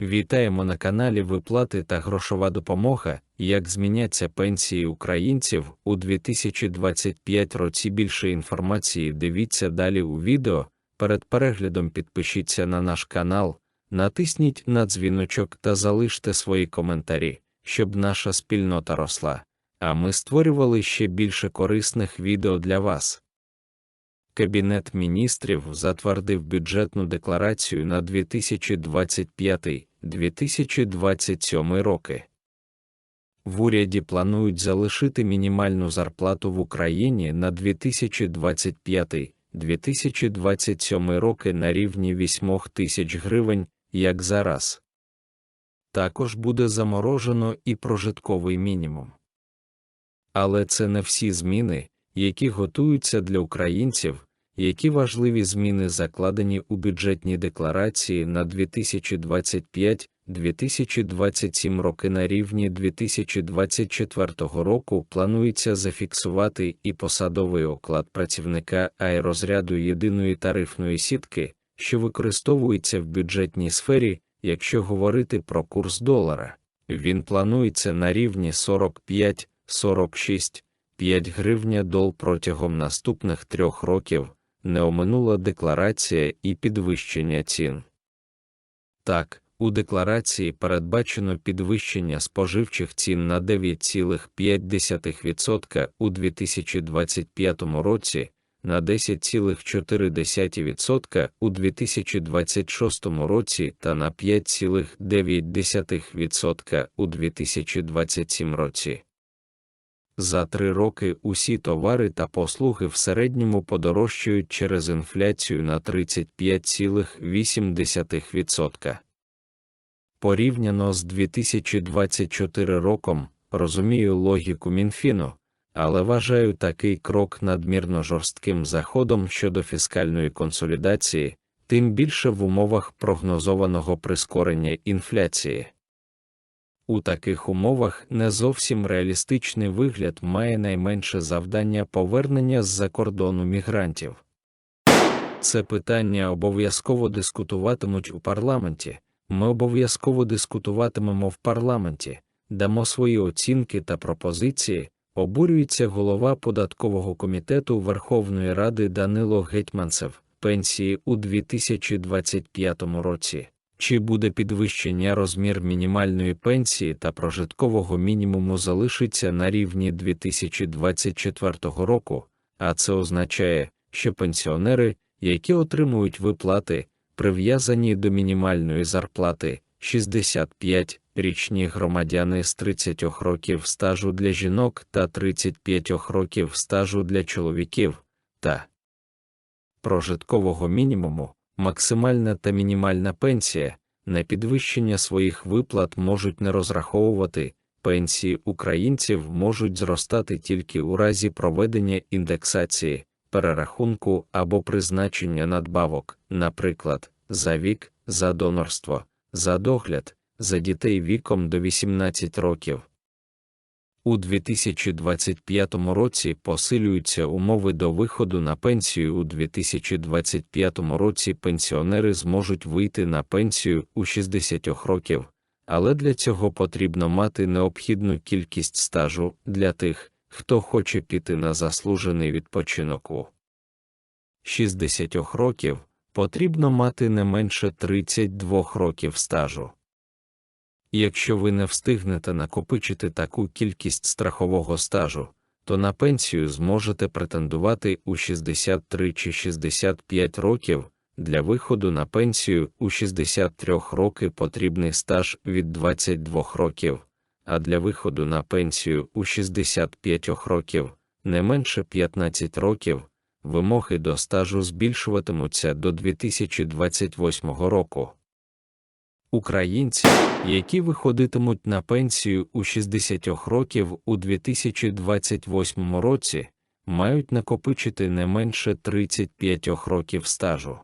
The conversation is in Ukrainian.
Вітаємо на каналі Виплати та грошова допомога. Як зміняться пенсії українців у 2025 році. Більше інформації дивіться далі у відео. Перед переглядом підпишіться на наш канал, натисніть на дзвіночок та залиште свої коментарі, щоб наша спільнота росла. А ми створювали ще більше корисних відео для вас. Кабінет міністрів затвердив бюджетну декларацію на 2025-2027 роки. В уряді планують залишити мінімальну зарплату в Україні на 2025-2027 роки на рівні 8 тисяч гривень, як зараз. Також буде заморожено і прожитковий мінімум. Але це не всі зміни, які готуються для українців, які важливі зміни закладені у бюджетній декларації на 2025-2027 роки на рівні 2024 року планується зафіксувати і посадовий оклад працівника аерозряду єдиної тарифної сітки, що використовується в бюджетній сфері, якщо говорити про курс долара. Він планується на рівні 45-46 5 гривня дол протягом наступних трьох років, не оминула декларація і підвищення цін. Так, у декларації передбачено підвищення споживчих цін на 9,5% у 2025 році, на 10,4% у 2026 році та на 5,9% у 2027 році. За три роки усі товари та послуги в середньому подорожчають через інфляцію на 35,8%. Порівняно з 2024 роком, розумію логіку Мінфіну, але вважаю такий крок надмірно жорстким заходом щодо фіскальної консолідації, тим більше в умовах прогнозованого прискорення інфляції. У таких умовах не зовсім реалістичний вигляд має найменше завдання повернення з-за кордону мігрантів. Це питання обов'язково дискутуватимуть у парламенті. Ми обов'язково дискутуватимемо в парламенті, дамо свої оцінки та пропозиції. Обурюється голова податкового комітету Верховної Ради Данило Гетьманцев, пенсії у 2025 році. Чи буде підвищення розмір мінімальної пенсії та прожиткового мінімуму залишиться на рівні 2024 року, а це означає, що пенсіонери, які отримують виплати, прив'язані до мінімальної зарплати 65 річні громадяни з 30 років стажу для жінок та 35 років стажу для чоловіків, та прожиткового мінімуму максимальна та мінімальна пенсія, на підвищення своїх виплат можуть не розраховувати, пенсії українців можуть зростати тільки у разі проведення індексації, перерахунку або призначення надбавок, наприклад, за вік, за донорство, за догляд, за дітей віком до 18 років. У 2025 році посилюються умови до виходу на пенсію. У 2025 році пенсіонери зможуть вийти на пенсію у 60 років, але для цього потрібно мати необхідну кількість стажу для тих, хто хоче піти на заслужений відпочинок у 60 років потрібно мати не менше 32 років стажу. Якщо ви не встигнете накопичити таку кількість страхового стажу, то на пенсію зможете претендувати у 63 чи 65 років. Для виходу на пенсію у 63 роки потрібний стаж від 22 років, а для виходу на пенсію у 65 років не менше 15 років. Вимоги до стажу збільшуватимуться до 2028 року. Українці, які виходитимуть на пенсію у 60 років у 2028 році, мають накопичити не менше 35 років стажу.